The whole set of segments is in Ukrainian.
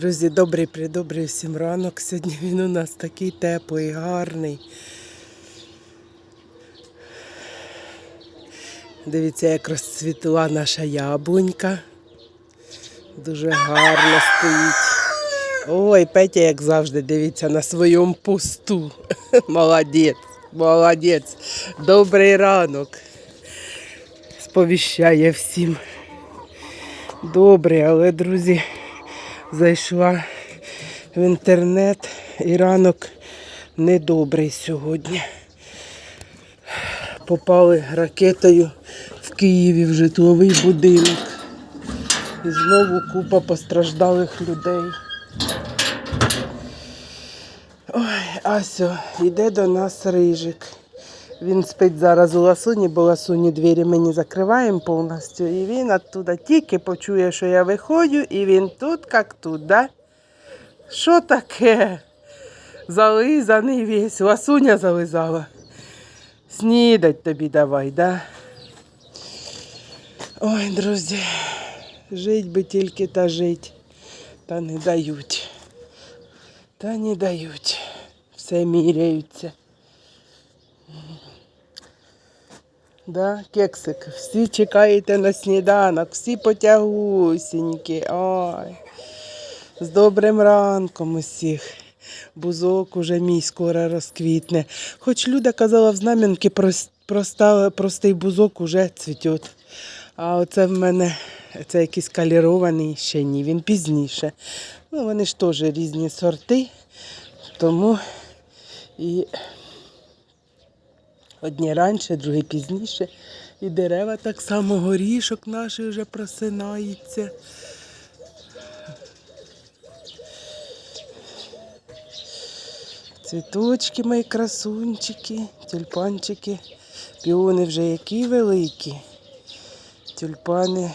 Друзі, добрий придобрий всім ранок. Сьогодні він у нас такий теплий, гарний. Дивіться, як розцвітла наша яблунька. Дуже гарно стоїть. Ой, Петя, як завжди, дивіться на своєму посту. Молодець, молодець. Добрий ранок. Сповіщає всім. Добре, але, друзі, зайшла в інтернет і ранок недобрий сьогодні. Попали ракетою в Києві в житловий будинок. І знову купа постраждалих людей. Ой, Асю, йде до нас рижик. Він спить зараз у ласуні, бо ласуні двері мені закриваємо повністю. І він оттуда тільки почує, що я виходжу, і він тут, як тут, да? Що таке? Зализаний весь, ласуня зализала. Снідать тобі давай, да? Ой, друзі, жить би тільки та жить, та не дають. Та не дають. Все міряються. Да, кексик, всі чекаєте на сніданок, всі потягусінькі. Ой. З добрим ранком усіх. Бузок уже мій скоро розквітне. Хоч Люда казала в знам'янки, простий бузок уже цвіте. А оце в мене це якийсь калірований ще ні, він пізніше. Ну, вони ж теж різні сорти, тому і Одні раніше, другі пізніше. І дерева так само, горішок наш вже просинається. Цвіточки мої красунчики, тюльпанчики. Піони вже які великі. Тюльпани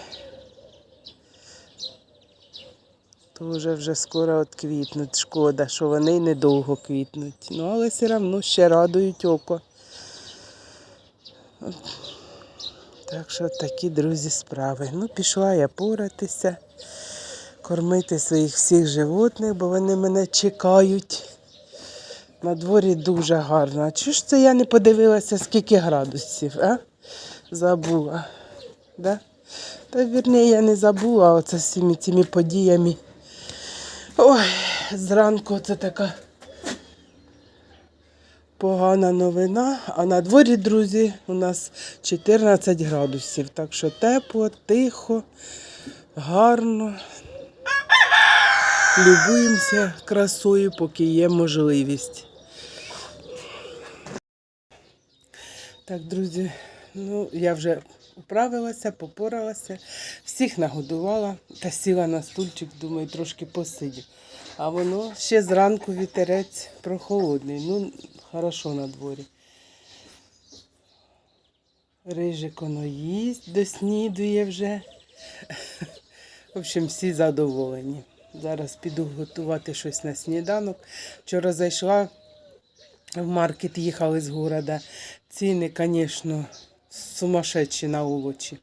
теж вже скоро відквітнуть. Шкода, що вони недовго квітнуть. Ну, але все одно ще радують око. Так що такі, друзі, справи. Ну, пішла я поратися, кормити своїх всіх животних, бо вони мене чекають. На дворі дуже гарно. А чого ж це я не подивилася, скільки градусів, а? Забула. Да? Та вірні, я не забула, оце всіми цими подіями. Ой, зранку це така погана новина. А на дворі, друзі, у нас 14 градусів. Так що тепло, тихо, гарно. Любуємося красою, поки є можливість. Так, друзі, ну я вже управилася, попоралася, всіх нагодувала та сіла на стульчик, думаю, трошки посидю. А воно ще зранку вітерець прохолодний. Ну, хорошо на дворі. Рижик воно їсть, доснідує вже. В общем, всі задоволені. Зараз піду готувати щось на сніданок. Вчора зайшла в маркет, їхали з города. Ціни, звісно, сумасшедші на овочі.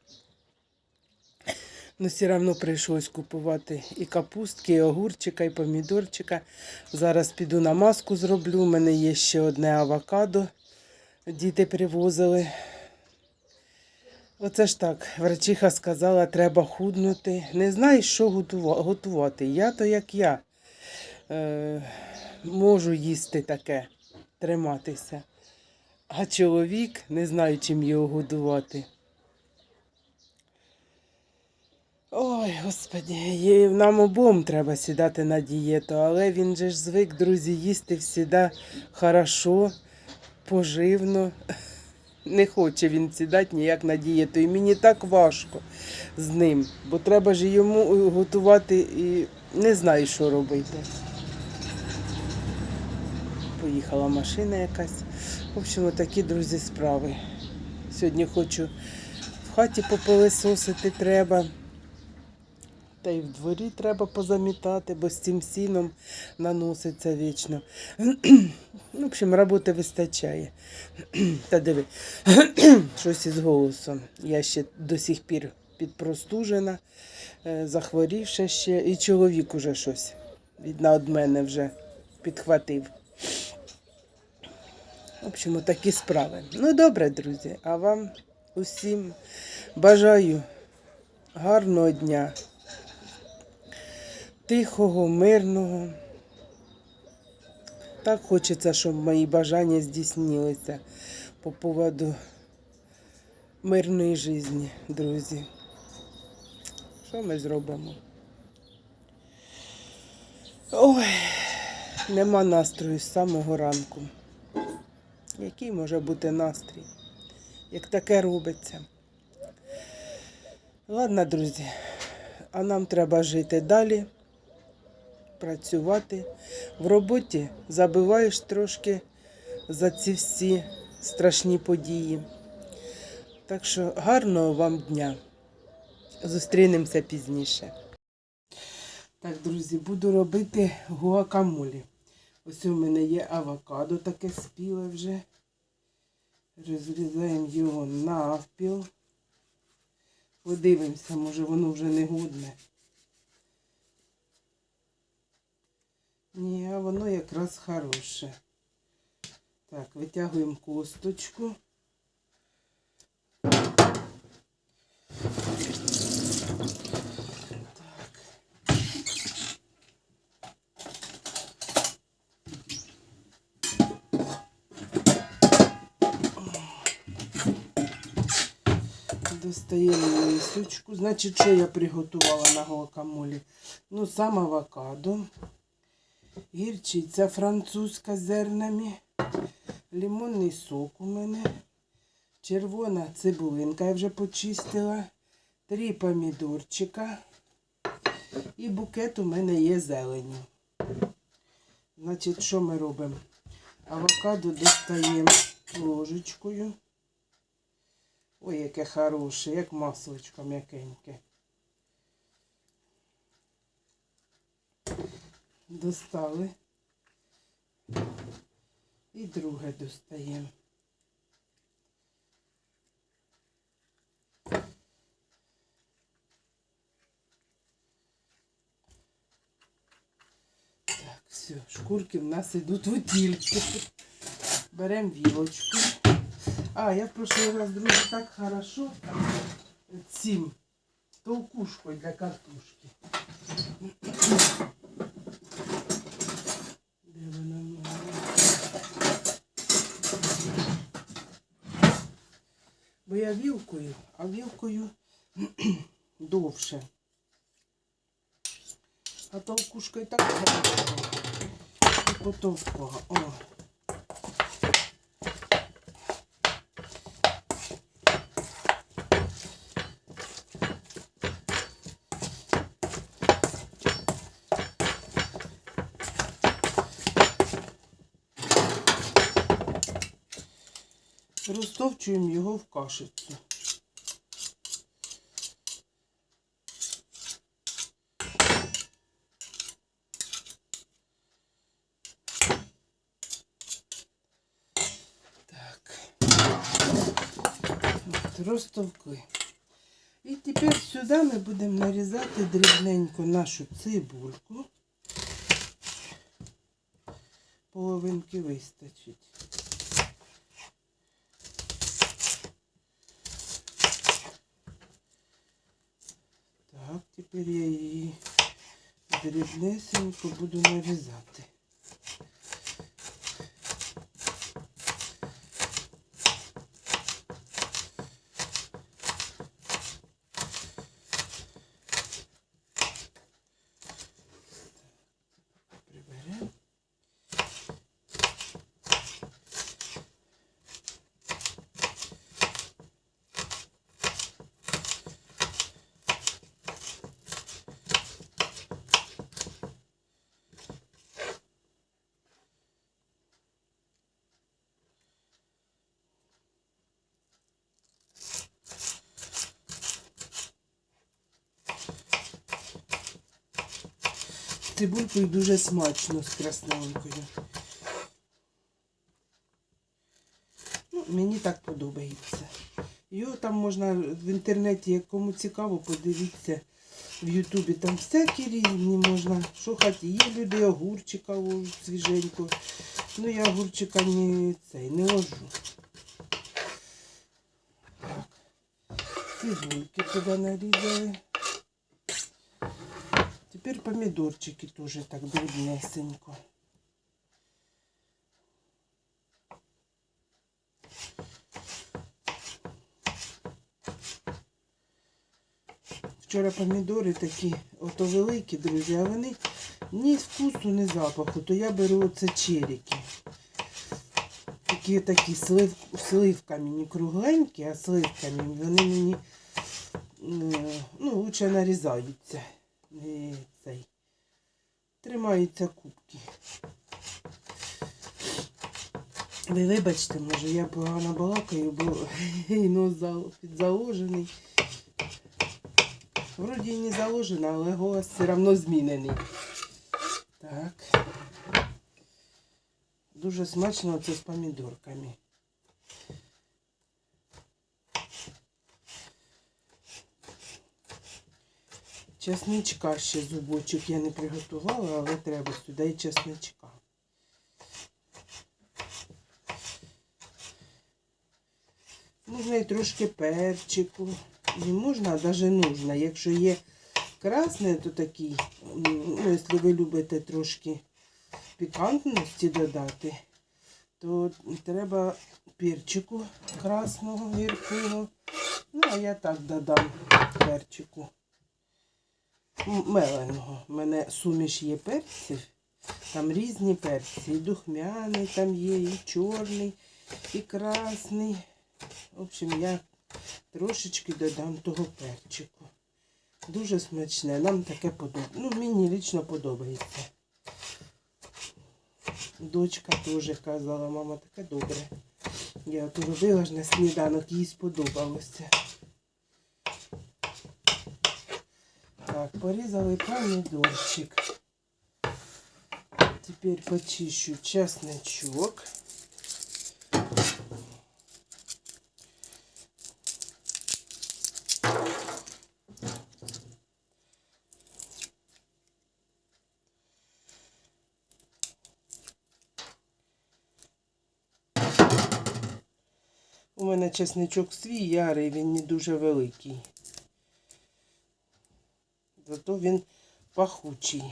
Ну, все одно прийшлось купувати і капустки, і огурчика, і помідорчика. Зараз піду на маску зроблю. У мене є ще одне авокадо. Діти привозили. Оце ж так, врачиха сказала, треба худнути. Не знаю, що готувати. Я то як я е, можу їсти таке, триматися. А чоловік не знаю, чим його годувати. Ой, господі, є- нам обом треба сідати на дієту, але він же ж звик, друзі, їсти всіда хорошо, поживно. Не хоче він сідати ніяк на дієту. І мені так важко з ним, бо треба ж йому готувати і не знаю, що робити. Поїхала машина якась. В общем, такі, друзі, справи. Сьогодні хочу в хаті попилисосити треба. Та й в дворі треба позамітати, бо з цим сіном наноситься вічно. В общем, роботи вистачає. Та диви, щось із голосом. Я ще до сих пір підпростужена, е, захворівша ще, і чоловік уже щось од мене вже підхватив. В общем, такі справи. Ну, добре, друзі. А вам усім бажаю гарного дня, тихого, мирного. Так хочеться, щоб мої бажання здійснилися по поводу мирної житті, друзі. Що ми зробимо? Ой, нема настрою з самого ранку. Який може бути настрій? Як таке робиться? Ладно, друзі, а нам треба жити далі, працювати. В роботі забиваєш трошки за ці всі страшні події. Так що гарного вам дня. Зустрінемося пізніше. Так, друзі, буду робити гуакамолі. Ось у мене є авокадо таке спіле вже. Розрізаємо його навпіл. Подивимося, може воно вже не годне. Ні, а воно якраз хороше. Так, витягуємо косточку. Достаємо мисочку. Значить, що я приготувала на гуакамолі? Ну, сам авокадо, гірчиця французька з зернами, лимонний сок у мене, червона цибулинка я вже почистила, три помідорчика і букет у мене є зелені. Значить, що ми робимо? Авокадо достаємо ложечкою. Ой, яке хороше, як масличко м'якеньке. Достали. І друге достаємо. Так, все, шкурки в нас йдуть в утільки. Беремо вілочку. А, я в прошлый раз, друзі, так хорошо цим толкушкою для картошки. Де вона в мене? Бо я а вілкою довше. А толкушкою так потовкла. О. Розтовчуємо його в кашицю. Розтовкли. І тепер сюди ми будемо нарізати дрібненько нашу цибульку. Половинки вистачить. Так, тепер я її дрібнесенько буду нарізати. Приберемо. З цибулькою дуже смачно з красненькою. Ну, мені так подобається. Його там можна в інтернеті, як кому цікаво, подивіться. в Ютубі там всякі різні можна. Хаті є люди огурчика свіженько. Ну я огурчика не цей не ложу. Так. Цибульки туди нарізали. Помідорчики теж так дрібнесенько. Вчора помідори такі ото великі, друзі, а вони ні вкусу, ні запаху, то я беру оце черіки. Такі такі слив, сливками, не кругленькі, а сливками. Вони мені е, ну, лучше нарізаються. Тримаються кубки. Ви вибачте, може, я погано балакаю, бо нос підзаложений. Вроді і не заложено, але голос все одно змінений. Так. Дуже смачно це з помідорками. Чесничка ще зубочок я не приготувала, але треба сюди і чесничка. Можна і трошки перчику. Не можна, а навіть нужно. Якщо є красне, то такий, ну, якщо ви любите трошки пікантності додати, то треба перчику красного гіркого. Ну, а я так додам перчику. Меленого. У мене суміш є перців. Там різні перці. І духмяний там є, і чорний, і красний. В общем, я трошечки додам того перчику. Дуже смачне. Нам таке подобається. Ну, мені лично подобається. Дочка теж казала, мама, таке добре. Я от робила ж на сніданок, їй сподобалося. Так, порізали помідорчик. Тепер почищу чесночок. У мене чесничок свій ярий, він не дуже великий. Зато він пахучий.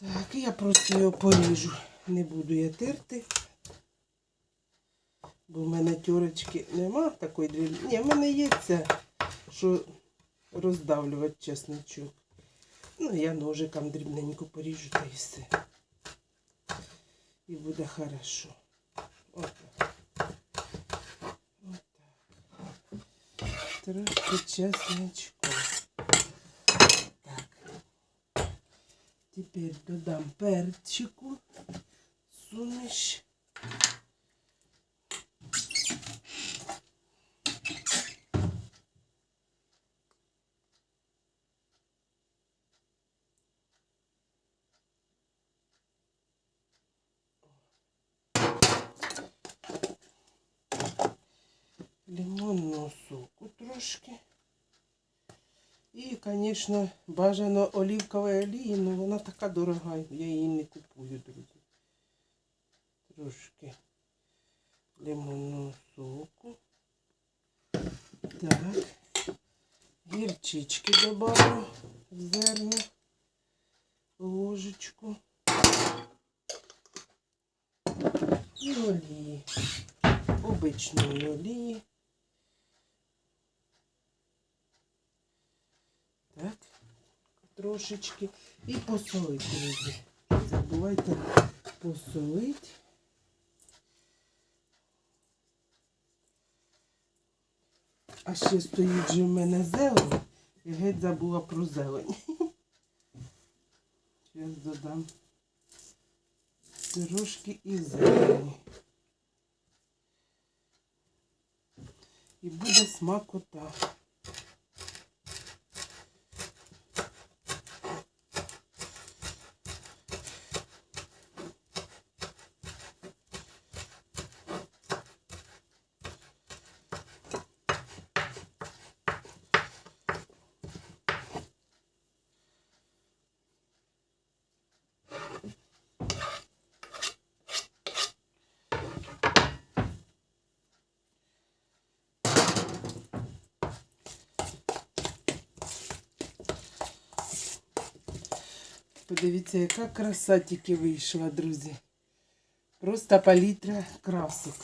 Так, я просто його поріжу. Не буду я терти. Бо в мене тюрочки нема такої дрібної. Ні, в мене є це, що роздавлювати чесничок. Ну, я ножиком дрібненько поріжу та і все. І буде хорошо. Отак. Отак. Трошки чесничку. Так. Теперь додам перчику, суміш. лимонного соку трошки. І, звісно, бажано олівкової олії, але вона така дорога, я її не купую, друзі. Трошки лимонного соку. Так. Гірчички добавлю в зерна. Ложечку. І олії. Обичної олії. Так, трошечки. І посолити, друзі. Не забувайте посолити. А ще стоїть же в мене зелень. І геть забула про зелень. Зараз додам трошки і зелені. І буде смакота. Подивіться, яка краса тільки вийшла, друзі. Просто палітра красок.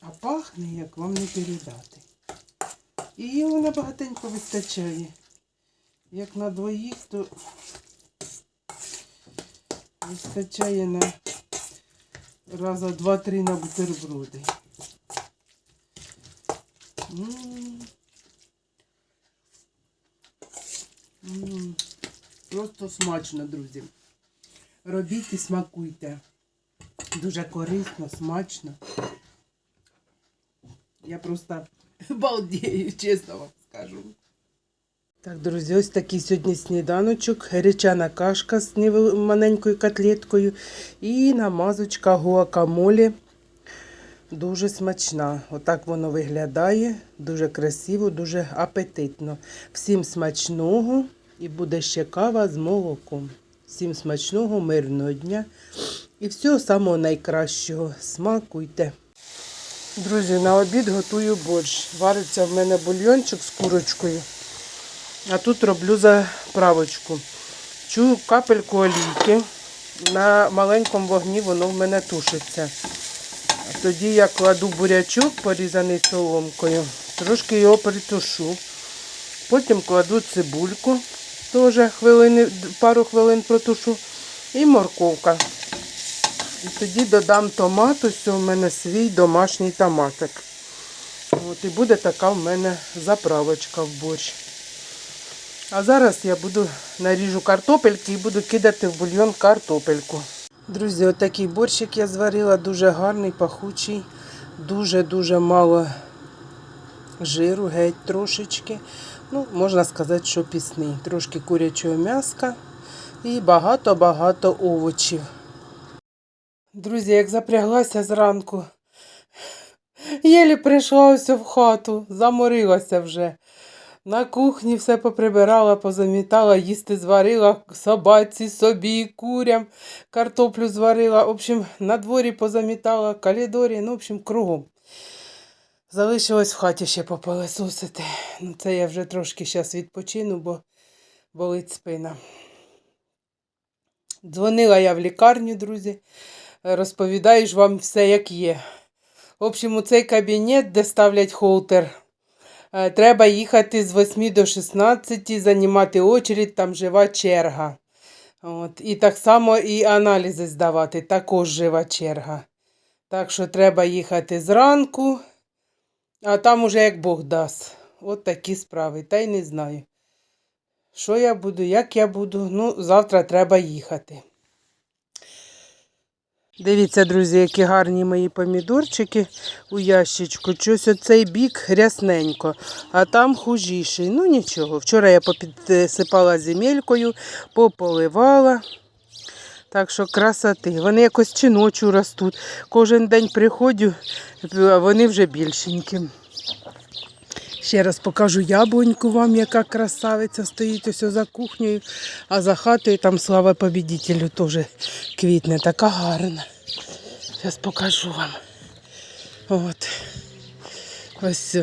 А пахне, як вам не передати. І його набагатенько вистачає. Як на двоїх, то вистачає на раза два-три на бутерброди. М. Просто смачно, друзі. Робіть і смакуйте. Дуже корисно, смачно. Я просто балдею, чесно вам скажу. Так, друзі, ось такий сьогодні сніданочок. Гречана кашка з маленькою котлеткою і намазочка гуакамолі. Дуже смачна. Отак воно виглядає. Дуже красиво, дуже апетитно. Всім смачного і буде ще кава з молоком. Всім смачного, мирного дня і всього самого найкращого. Смакуйте. Друзі, на обід готую борщ. Вариться в мене бульйончик з курочкою. А тут роблю заправочку. Чую капельку олійки. На маленькому вогні воно в мене тушиться. Тоді я кладу бурячок, порізаний соломкою, трошки його притушу. Потім кладу цибульку, теж хвилини, пару хвилин протушу, і морковка. І тоді додам томат, ось у мене свій домашній томатик. От, і буде така в мене заправочка в борщ. А зараз я буду наріжу картопельки і буду кидати в бульйон картопельку. Друзі, отакий борщик я зварила, дуже гарний, пахучий, дуже-дуже мало жиру, геть трошечки. Ну, можна сказати, що пісний. Трошки курячого м'яска і багато-багато овочів. Друзі, як запряглася зранку, єлі прийшла ось в хату, заморилася вже. На кухні все поприбирала, позамітала, їсти зварила собаці, собі, курям, картоплю зварила. В общем, на дворі позамітала, коридорі, ну, в общем, кругом. Залишилось в хаті ще попилесосити. Ну, це я вже трошки зараз відпочину, бо болить спина. Дзвонила я в лікарню, друзі. Розповідаю ж вам все, як є. В общем, у цей кабінет, де ставлять холтер, Е, Треба їхати з 8 до 16, займати очередь, там жива черга. От. І так само і аналізи здавати, також жива черга. Так що треба їхати зранку, а там уже як Бог дасть. От такі справи. Та й не знаю. Що я буду, як я буду. Ну, завтра треба їхати. Дивіться, друзі, які гарні мої помідорчики у ящичку. Щось оцей бік рясненько, а там хужіший. Ну нічого. Вчора я попідсипала земелькою, пополивала. Так що красоти. Вони якось чи ночі ростуть. Кожен день приходжу, а вони вже більшенькі. Ще раз покажу яблуньку вам, яка красавиця стоїть ось за кухнею, а за хатою там слава побідітелю теж квітне, така гарна. Зараз покажу вам. От. Ось.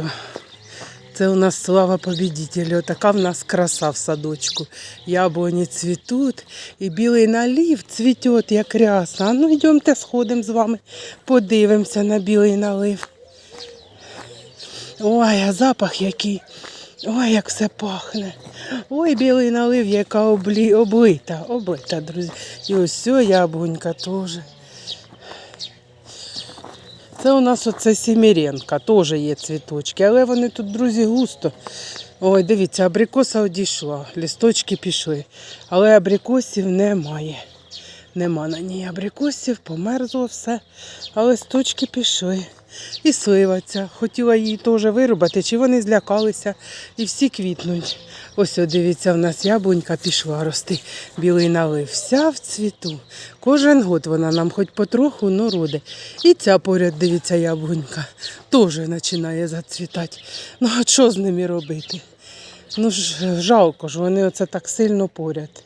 Це у нас слава побідітелю. Така в нас краса в садочку. Яблуні цвітуть і білий налив цвіте, як ряса. Ну йдемте сходимо з вами, подивимося на білий налив. Ой, а запах який. Ой, як все пахне. Ой, білий налив, яка облі... облита, облита, друзі. І ось яблунька теж. Це у нас оце Сіміренка, теж є цвіточки, але вони тут, друзі, густо. Ой, дивіться, абрикоса одійшла, лісточки пішли, але абрикосів немає. Нема на ній абрикосів, померзло все, а листочки пішли. І слива. Хотіла її теж вирубати, чи вони злякалися і всі квітнуть. Ось, от дивіться, в нас яблунька пішла рости, білий налив. Вся в цвіту. Кожен год вона нам хоч потроху, но роде. І ця поряд, дивіться, яблунька, теж починає зацвітати. Ну, а що з ними робити? Ну ж жалко ж, вони оце так сильно поряд.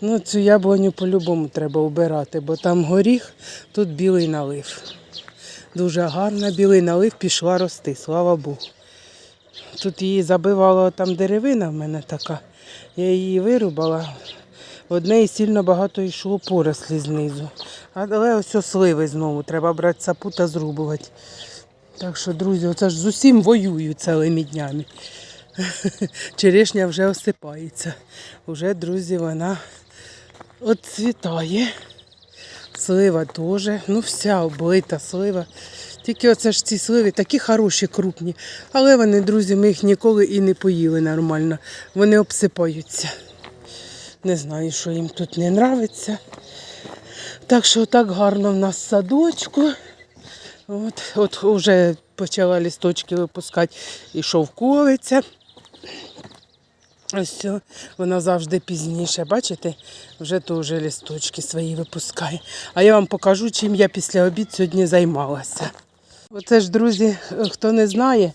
Ну, цю яблуню по-любому треба обирати, бо там горіх, тут білий налив. Дуже гарна, білий налив пішла рости, слава Богу. Тут її забивала там деревина в мене така. Я її вирубала. Одне і сильно багато йшло порослі знизу. Але ось сливи знову. Треба брати сапу та зрубувати. Так що, друзі, оце ж з усім воюю цілими днями. Черешня вже осипається. Уже, друзі, вона отцвітає. Слива теж. Ну, вся облита слива. Тільки оце ж ці сливи такі хороші, крупні. Але вони, друзі, ми їх ніколи і не поїли нормально. Вони обсипаються. Не знаю, що їм тут не подобається. Так що так гарно в нас садочку. От, от вже почала лісточки випускати і шовковиця. Ось вона завжди пізніше, бачите, вже теж лісточки свої випускає. А я вам покажу, чим я після обід сьогодні займалася. Оце ж, друзі, хто не знає,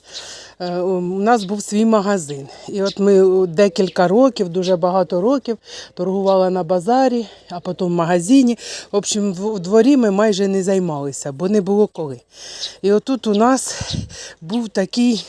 е, у нас був свій магазин. І от ми декілька років, дуже багато років торгували на базарі, а потім в магазині. В общем, в дворі ми майже не займалися, бо не було коли. І отут у нас був такий.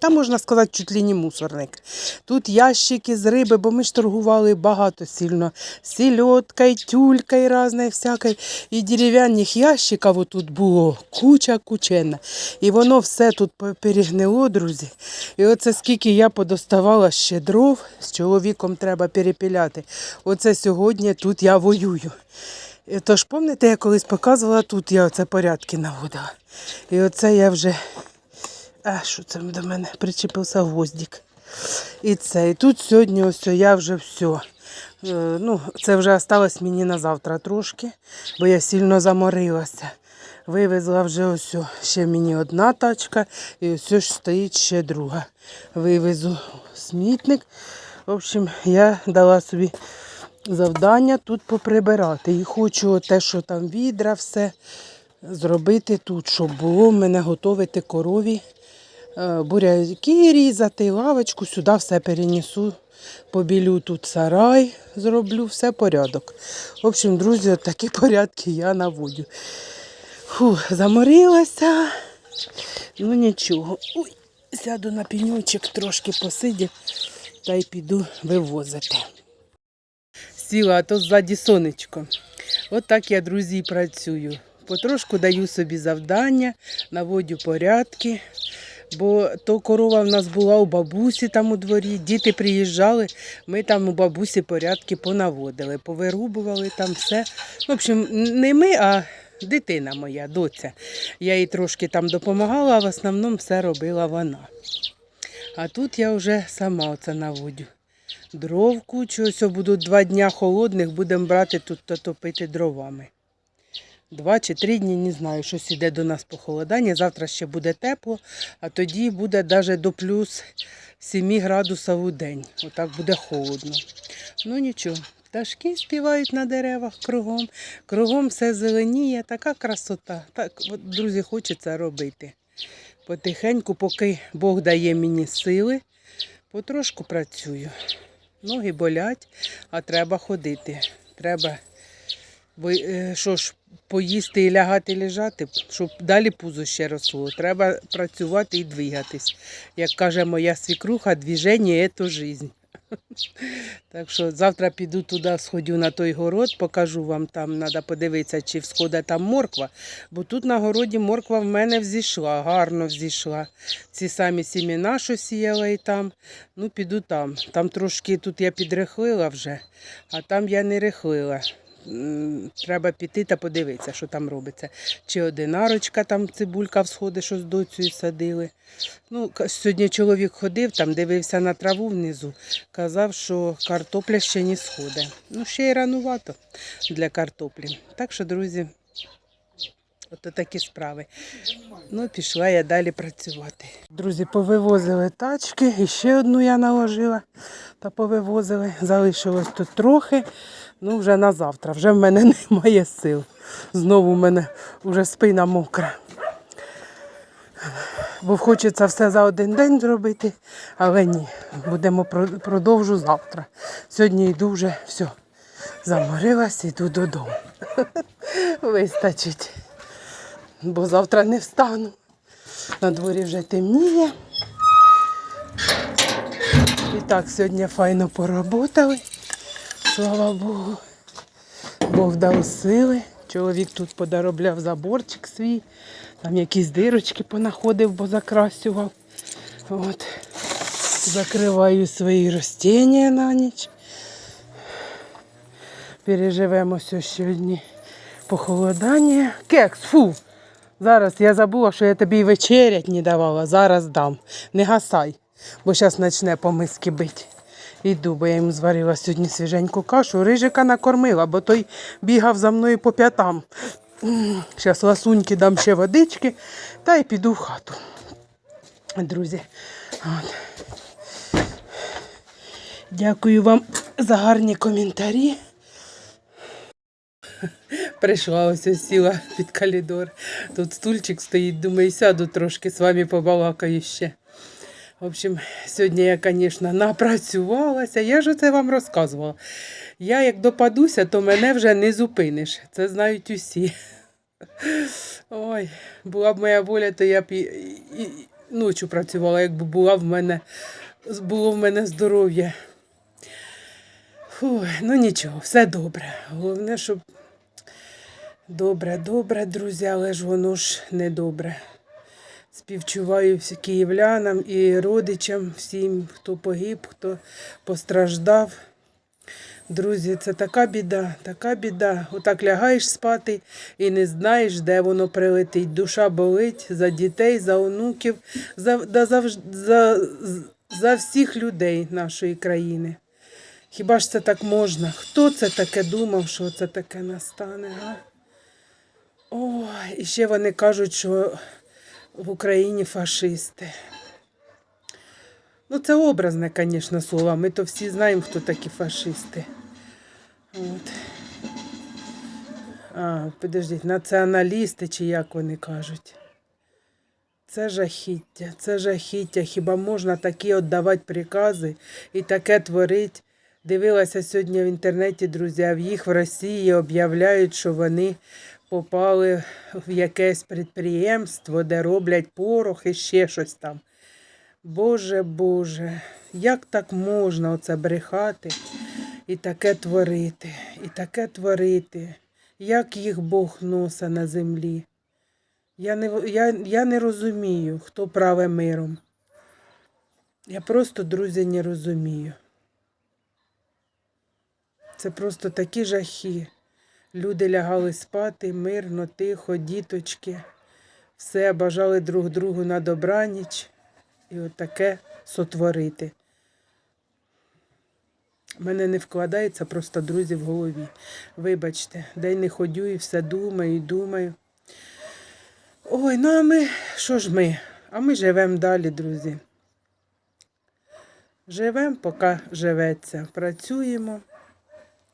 Та можна сказати, чуть ли не мусорник. Тут ящики з риби, бо ми ж торгували багато сильно. Сільоткою, тюлькою різною всякою. І дерев'яних ящиків отут було куча кученна. І воно все тут перегнило, друзі. І оце скільки я подоставала ще дров, з чоловіком треба перепіляти. Оце сьогодні тут я воюю. Тож, пам'ятаєте, я колись показувала, тут я оце порядки наводила. І оце я вже. А, що це до мене причепився гвоздик. І це. І тут сьогодні ось я вже все. Ну, це вже осталось мені на завтра трошки, бо я сильно заморилася. Вивезла вже ось ще мені одна тачка, і ось ж стоїть ще друга. Вивезу смітник. В общем, я дала собі завдання тут поприбирати. І хочу те, що там відра, все зробити тут, щоб було в мене готувати корові буряки різати, лавочку, сюди все перенесу, побілю тут сарай, зроблю, все порядок. В общем, друзі, такі порядки я наводю. Фу, заморилася. Ну нічого. Ой, сяду на пеньочок, трошки посидю та й піду вивозити. Сіла, а то ззаді сонечко. От так я, друзі, працюю. Потрошку даю собі завдання, наводю порядки. Бо то корова в нас була у бабусі там у дворі, діти приїжджали, ми там у бабусі порядки понаводили, повирубували там все. В общем, не ми, а дитина моя, доця. Я їй трошки там допомагала, а в основному все робила вона. А тут я вже сама оце наводю. Дров кучу, ось будуть два дня холодних, будемо брати тут та топити дровами. Два чи три дні, не знаю, щось іде до нас похолодання. Завтра ще буде тепло, а тоді буде навіть до плюс 7 градусів у день. Отак буде холодно. Ну нічого, пташки співають на деревах кругом, кругом все зеленіє, така красота. Так, от, друзі, хочеться робити. Потихеньку, поки Бог дає мені сили, потрошку працюю. Ноги болять, а треба ходити. Треба Бо е, що ж, поїсти і лягати, лежати, щоб далі пузо ще росло. Треба працювати і двигатись. Як каже моя свікруха, движення – це життя. Так що завтра піду туди, сходю на той город, покажу вам там, треба подивитися, чи всходить там морква. Бо тут на городі морква в мене взійшла, гарно взійшла. Ці самі сімена, що сіяла і там. Ну, піду там. Там трошки тут я підрихлила вже, а там я не рихлила. Треба піти та подивитися, що там робиться. Чи одинарочка там цибулька всходить, що з доцею садили. Ну, сьогодні чоловік ходив, там дивився на траву внизу, казав, що картопля ще не сходить. Ну, ще й ранувато для картоплі. Так що, друзі, от такі справи. Ну, пішла я далі працювати. Друзі, повивозили тачки, і ще одну я наложила та повивозили. Залишилось тут трохи. Ну, вже на завтра. Вже в мене немає сил. Знову в мене вже спина мокра. Бо хочеться все за один день зробити, але ні, будемо про- продовжу завтра. Сьогодні йду вже все. Заморилась, йду додому. Вистачить. Бо завтра не встану. На дворі вже темніє. І Так, сьогодні файно поработали. Слава Богу. Бог дав сили. Чоловік тут подоробляв заборчик свій. Там якісь дирочки понаходив, бо закрасював. От. Закриваю свої ростіння на ніч. Переживемо сьогодні похолодання. Кекс, фу! Зараз я забула, що я тобі й вечерять не давала. Зараз дам. Не гасай, бо зараз почне по миски бити. Іду, бо я йому зварила сьогодні свіженьку кашу. Рижика накормила, бо той бігав за мною по п'ятам. Зараз ласуньки дам ще водички та й піду в хату. Друзі. От. Дякую вам за гарні коментарі. Прийшла ось сіла під калідор. Тут стульчик стоїть, думаю, сяду трошки з вами побалакаю ще. В общем, сьогодні я, звісно, напрацювалася. Я ж це вам розказувала. Я як допадуся, то мене вже не зупиниш. Це знають усі. Ой, була б моя воля, то я б і, і, і ночі працювала, якби була в мене, було в мене здоров'я. Ну нічого, все добре. Головне, щоб добре, добре, друзі, але ж воно ж не добре. Співчуваю київлянам і родичам, всім, хто погиб, хто постраждав. Друзі, це така біда, така біда. Отак лягаєш спати і не знаєш, де воно прилетить. Душа болить за дітей, за онуків, за, да, завж- за, за всіх людей нашої країни. Хіба ж це так можна? Хто це таке думав, що це таке настане? Га? Ой, і ще вони кажуть, що в Україні фашисти. Ну, це образне, звісно, слово. Ми то всі знаємо, хто такі фашисти. От. А, подождіть, націоналісти чи як вони кажуть. Це жахіття, це жахіття. Хіба можна такі віддавати прикази і таке творить? Дивилася сьогодні в інтернеті, друзі, в їх в Росії об'являють, що вони попали в якесь підприємство, де роблять порох і ще щось там. Боже, Боже, як так можна оце брехати і таке творити, і таке творити? Як їх Бог носа на землі? Я не, я, я не розумію, хто праве миром. Я просто, друзі, не розумію. Це просто такі жахи. Люди лягали спати мирно, тихо, діточки. Все бажали друг другу на добраніч і от сотворити. Мене не вкладається просто друзі в голові. Вибачте, день не ходю і все думаю і думаю. Ой, ну а ми, що ж ми? А ми живемо далі, друзі. Живемо, поки живеться. Працюємо.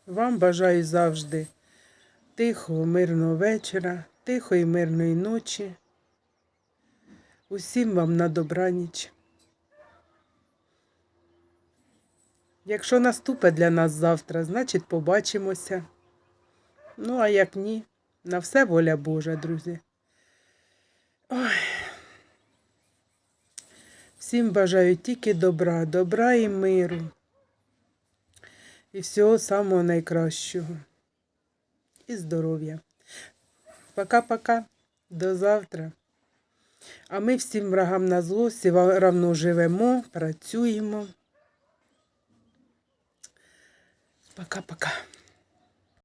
Вам бажаю завжди тихого, мирного вечора, тихої, мирної ночі. Усім вам на добраніч. Якщо наступить для нас завтра, значить побачимося. Ну, а як ні, на все воля Божа, друзі. Ой. Всім бажаю тільки добра, добра і миру. І всього самого найкращого. І здоров'я. Пока-пока. До завтра. А ми всім врагам на зло, всі равно живемо, працюємо. Пока-пока.